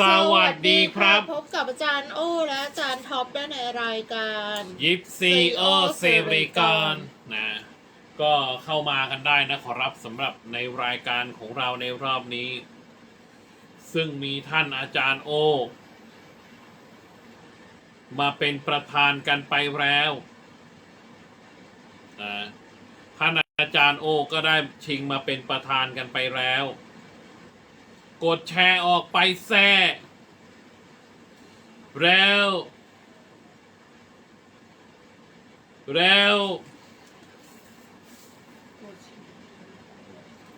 สวัสดีครับ พบกับอาจารย์โอ้และอาจารย์ท็อปได้ในรายการยิปซีโอเซริกอนนะก็เข้ามากันได้นะขอรับสำหรับในรายการของเราในรอบนี้ ซึ่งมีท่านอาจารย์โอ มาเป็นประธานกันไปแล้วนะท่านอาจารย์โอก็ได้ชิงมาเป็นประธานกันไปแล้ว กดแชร์ออกไปแซ่แล้ว แล้ว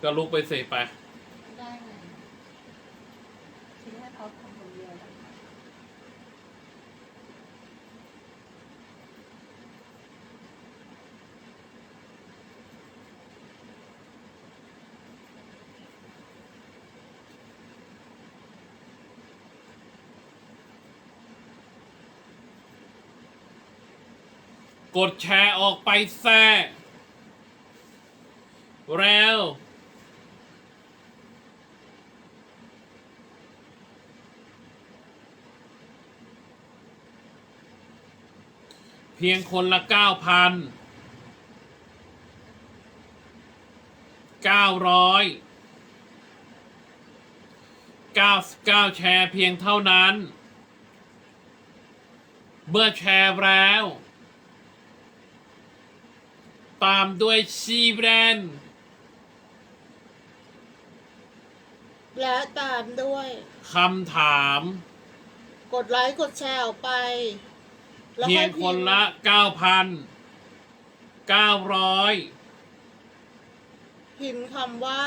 ก็ลุกไปเสไป ได้ไงทิ้งให้เขาทำคนเดียวได้ไหม กดแชร์ออกไปแซ่แล้วเพียงคนละเก้าพันเก้าร้อยเก้าเก้าแชร์เพียงเท่านั้น เมื่อแชร์แล้ว ตามด้วยชีแบรนด์และตามด้วยคำถาม กดไลค์กดแชร์ออกไปแล้วเพียค่องยคนพิมพ์ละเก้าพันเก้าร้อยพิมพ์คำว่า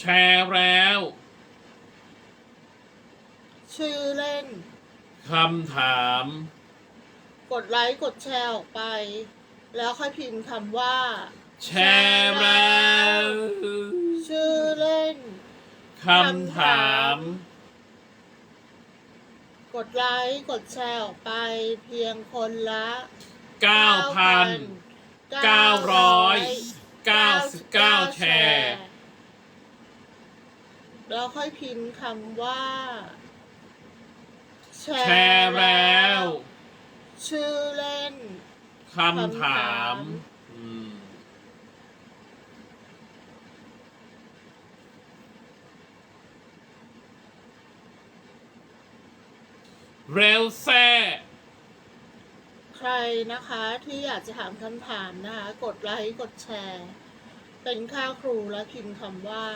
แชร์แล้ว ชื่อเล่นคำถาม กดไลค์กดแชร์ออกไป แล้วค่อยพิมพ์คำว่า แชร์แล้วชื่อเล่น คำถาม กดไลค์กดแชร์ออกไปเพียงคนละเก้าพันเก้าร้อยเก้าสิบเก้าแชร์ แล้วค่อยพิมพ์คำว่า แชแชร์แล้วชื่อเล่น คำถามอืมเร็วแซ่ใครนะคะที่อยากจะถามคำถามนะคะ กดไลค์กดแชร์ เป็นค่าครูและพิมพ์คำว่า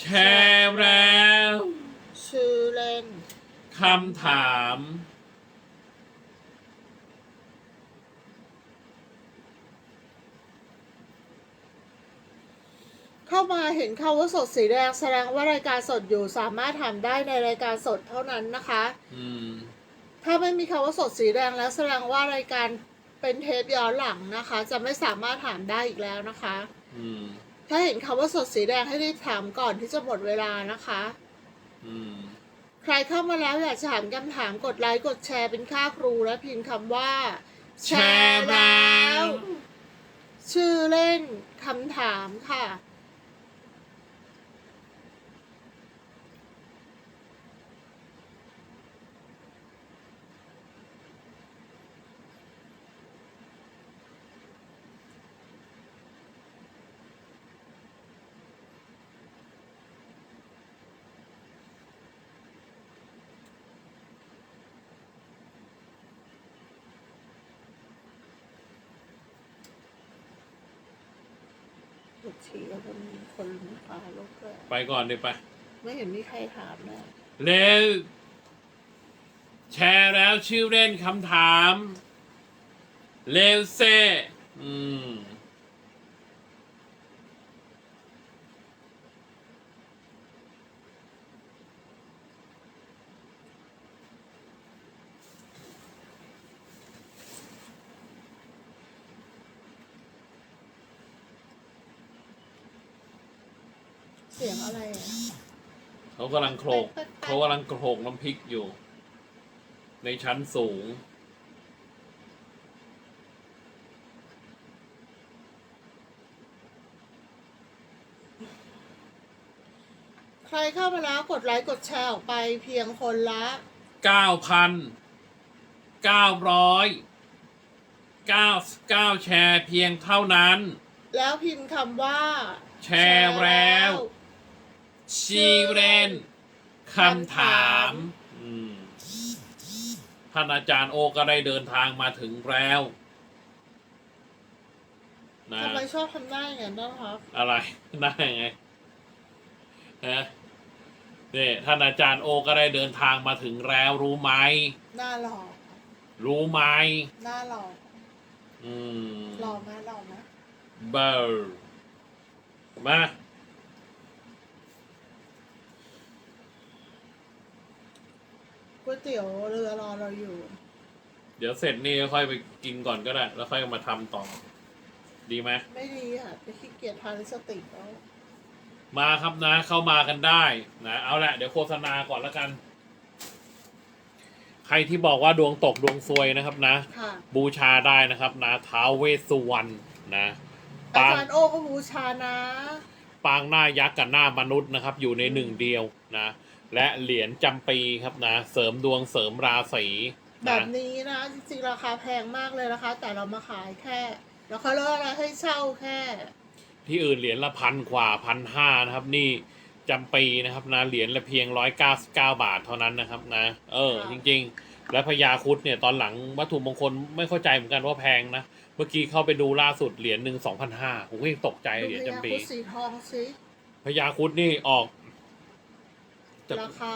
แชร์แล้ว ชื่อเล่น คำถาม เข้ามาเห็นคำว่าสดสีแดงแสดงว่ารายการสดอยู่สามารถถามได้ในรายการสดเท่านั้นนะคะ อืม ถ้าไม่มีคำว่าสดสีแดงแล้วแสดงว่ารายการเป็นเทปย้อนหลังนะคะ จะไม่สามารถถามได้อีกแล้วนะคะ อืม ถ้าเห็นคำว่าสดสีแดงให้รีบถามก่อนที่จะหมดเวลานะคะ อืม ใครเข้ามาแล้วอยากจะถามคำถามกดไลค์กดแชร์เป็นค่าครูและพิมพ์คำว่า แชร์แล้ว ชื่อเล่นคำถามค่ะ ดฉี่แล้วมันมีคนพาลกเลยไปก่อนเดี๋ยวไป ไม่เห็นมีใครถามเลยเร็วแชร์แล้วชื่อเล่นคำถามเร็วเซ่อืม เสียงอะไรอะ เขากำลังโขลกเขากำลังโขลกน้ำพริกอยู่ ในชั้นสูงรเข้ามาแล้วกดไลค์กดแชร์ออกไปเพียงคนละเก้าพันเก้าร้อยเก้าเก้าแชร์เพียงเท่านั้น แล้วพิมพ์คำว่า แชร์แล้ว ชีเรนคำถามอืมท่านอาจารย์โอก็ได้เดินทางมาถึงแล้วนะทำไมชอบทำหน้าอย่างนั้นนะครับ อะไร ได้ไงฮะนี่ท่านอาจารย์โอก็ได้เดินทางมาถึงแล้วรู้ไหม หน้าหล่อรู้ไหม หน้าหล่ออืมหล่อไหมหล่อไหมเบอร์มา ก๋วยเตี๋ยวเรือรอเราอยู่ เดี๋ยวเสร็จนี่ค่อยไปกินก่อนก็ได้ แล้วค่อยมาทำต่อ ดีไหม ไม่ดีค่ะไปขี้เกียจทานลิปสติกแล้วมาครับนะเข้ามากันได้นะเอาละเดี๋ยวโฆษณาก่อนแล้วกัน ใครที่บอกว่าดวงตกดวงซวยนะครับนะ ค่ะ บูชาได้นะครับนะท้าวเวสสุวรรณนะอาปางจารย์โอก็บูชานะ ปางหน้ายักษ์กับหน้ามนุษย์นะครับ อยู่ในหนึ่งเดียวนะ และเหรียญจำปีครับนะ เสริมดวงเสริมราศีแบนะ บนี้นะจริงๆราคาแพงมากเลยนะคะ แต่เรามาขายแค่แล้วเขาเลิกอะไรให้เช่าแค่ ที่อื่นเหรียญละพันกว่าพันห้านะครับ นี่จำปีนะครับนะเหรียญละเพียงร้อยเก้าสิบเก้าบาทเท่านั้นนะครับนะ เออ จริง ๆ และพญาครุดเนี่ยตอนหลังวัตถุมงคลไม่เข้าใจเหมือนกันว่าแพงนะ เมื่อกี้เข้าไปดูล่าสุดเหรียญหนึ่งสองพันห้าผมก็ยังตกใจดูเหรียญพยาจำปี คุดสีทองสิพญาครุดนี่ออก จะราคา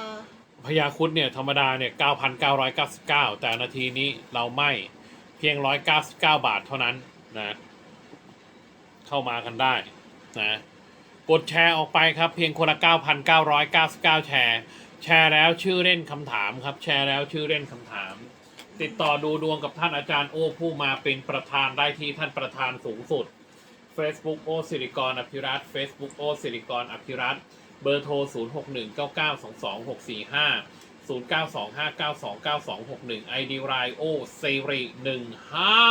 พญาครุดเนี่ยธรรมดาเนี่ยเก้าพันเก้าร้อยเก้าสิบเก้าแต่นาทีนี้เราไม่เพียงร้อยเก้าสิบเก้าบาทเท่านั้นนะ เข้ามากันได้นะ กดแชร์ออกไปครับ เพียงคนละ 9,999 แชร์ แชร์แล้วชื่อเล่นคำถามครับ แชร์แล้วชื่อเล่นคำถาม ติดต่อดูดวงกับท่านอาจารย์โอผู้มาเป็นประธานได้ที่ท่านประธานสูงสุด Facebook โอสิริกรอภิรัตน์ Facebook โอสิริกรอภิรัตน์ เบอร์โทร 0619922645 0925929261 ID รายโอเซรี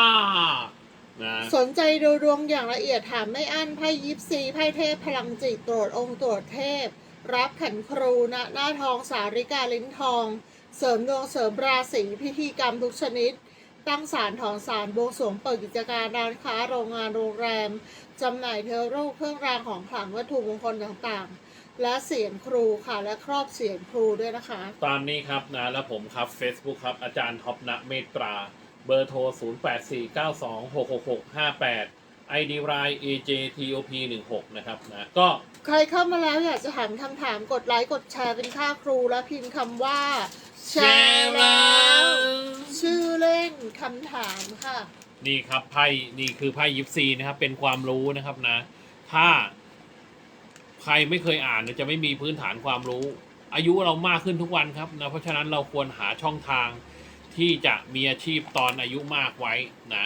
15นะสนใจดูดวงอย่างละเอียดถามไม่อั้นไพ่ยิปซีไพ่เทพพลังจิตตรวจองค์ตรวจเทพ รับขันครูณหน้าทองสาริกาลิ้นทอง เสริมดวงเสริมราศีพิธีกรรมทุกชนิด ตั้งศาลถอนศาลบวงสรวงเปิดกิจการร้านค้าโรงงานโรงแรมจำหน่ายเทอรูปเครื่องรางของขลังวัตถุมงคลต่างๆ และเสียงครูค่ะ และครอบเสียงครูด้วยนะคะ ตามนี้ครับนะแล้วผมครับ Facebook ครับ อาจารย์ท็อปณเมตตรา เบอร์โทร 0849266658 ID ราย AJTOP16 นะครับนะก็ใครเข้ามาแล้วอยากจะถามคำถามกดไลค์กดแชร์เป็นค่าครูและพิมพ์คำว่า แชร์แล้วชื่อเล่นคำถามค่ะ นี่ครับไพ่นี่คือไพ่ยิปซีนะครับ เป็นความรู้นะครับนะ ถ้า ใครไม่เคยอ่านเนี่ยจะไม่มีพื้นฐานความรู้ อายุเรามากขึ้นทุกวันครับนะเพราะฉะนั้นเราควรหาช่องทางที่จะมีอาชีพตอนอายุมากไว้นะ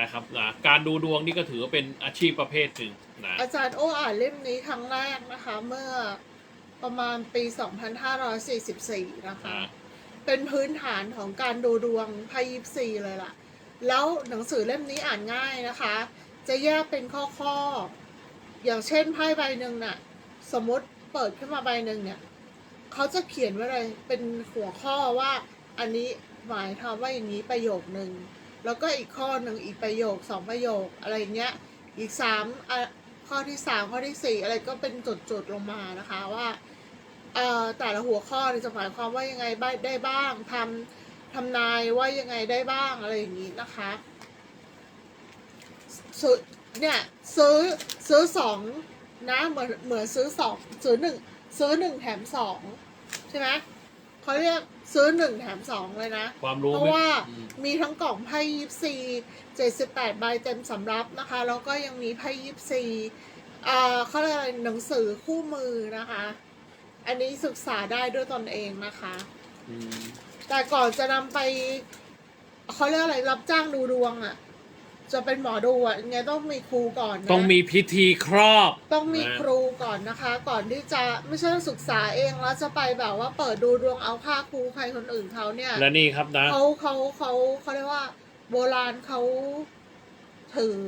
นะครับนะการดูดวงนี่ก็ถือว่าเป็นอาชีพประเภทหนึ่งนะอาจารย์โออ่านเล่มนี้ครั้งแรกนะคะ เมื่อประมาณปี 2544 นะคะอ่าเป็นพื้นฐานของการดูดวงไพ่ยิปซีเลยล่ะ แล้วหนังสือเล่มนี้อ่านง่ายนะคะ จะแยกเป็นข้อๆ อย่างเช่นไพ่ใบหนึ่งน่ะ สมมติเปิดขึ้นมาใบหนึ่งเนี่ยเขาจะเขียนไว้เลยเป็นหัวข้อว่า อันนี้หมายความว่าอย่างนี้ประโยคหนึ่งแล้วก็อีกข้อหนึ่งอีกประโยคสองประโยคอะไรเงี้ยอีกสามข้อที่สามข้อที่สี่อะไรก็เป็นจุดๆลงมานะคะว่าแต่ละหัวข้อจะหมายความว่ายังไงบ้างได้บ้างทำทำนายว่ายังไงได้บ้างอะไรอย่างนี้นะคะซื้อเนี่ยซื้อ ซื้อสองนะเหมือนเหมือนซื้อสองซื้อหนึ่งซื้อหนึ่งแถมสองใช่ไหมเขาเรียกซื้อหนึ่งแถมสองเลยนะ ความรู้เพราะว่าอืมมีทั้งกล่องไพ่ยิปซีเจ็ดสิบแปดใบเต็มสำรับนะคะ แล้วก็ยังมีไพ่ยิปซีอ่าเขาเรียกอะไรหนังสือคู่มือนะคะ อันนี้ศึกษาได้ด้วยตนเองนะคะ อืมแต่ก่อนจะนำไปเขาเรียกอะไรรับจ้างดูดวงอะ่ะ จะเป็นหมอดูอะ่ะยังไงต้องมีครูก่อนนะต้องมีพิธีครอบ ต้องมีนะครูก่อนนะคะ ก่อนที่จะไม่ใช่ศึกษาเองแล้วจะไปแบบว่าเปิดดูดวงเอาค่าครูใครคนอื่นเขาเนี่ยและนี่ครับนะเขาเขาเขาเขาเรียกว่า โบราณเขาถือ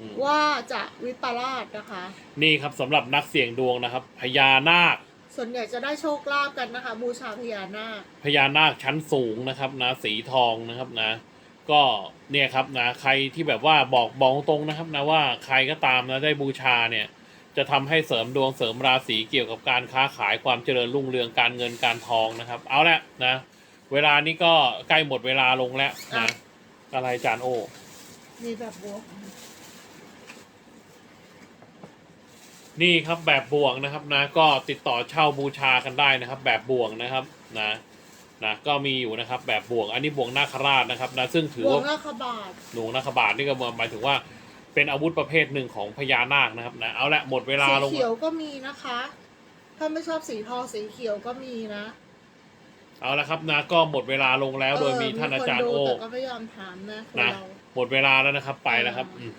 อืมว่าจะวิปลาสนะคะ นี่ครับสำหรับนักเสี่ยงดวงนะครับพญานาค ส่วนใหญ่จะได้โชคลาภกันนะคะ บูชาพญานาคพญานาคชั้นสูงนะครับนะสีทองนะครับนะ ก็เนี่ยครับนะใครที่แบบว่าบอกบอกตรงนะครับนะว่าใครก็ตามนะได้บูชาเนี่ย จะทำให้เสริมดวงเสริมราศีเกี่ยวกับการค้าขายความเจริญรุ่งเรืองการเงินการทองนะครับ เอาละนะเวลานี้ก็ใกล้หมดเวลาลงแล้วนะอะไรจานโอมีแบบบวก นี่ครับแบบบ่วงนะครับนะก็ติดต่อเช่าบูชากันได้นะครับ แบบบ่วงนะครับนะ นะก็มีอยู่นะครับแบบบ่วงอันนี้บ่วงนาคราชนะครับนะซึ่งถือบวกว่านาคบาท หนูนาคบาทนี่ก็หมายถึงว่าเป็นอาวุธประเภทหนึ่งของพญานาคนะครับนะเอาละหมดเวลาสีลง เขียวก็มีนะคะ ถ้าไม่ชอบสีทองสีเขียวก็มีนะเอาละครับนะก็หมดเวลาลงแล้วโดยมีท่านอาจารย์โอเมีคนดูแต่ก็ไม่ยอมถามนะคนนะ เรา หมดเวลาแล้วนะครับไปแล้วครับอ่าอืม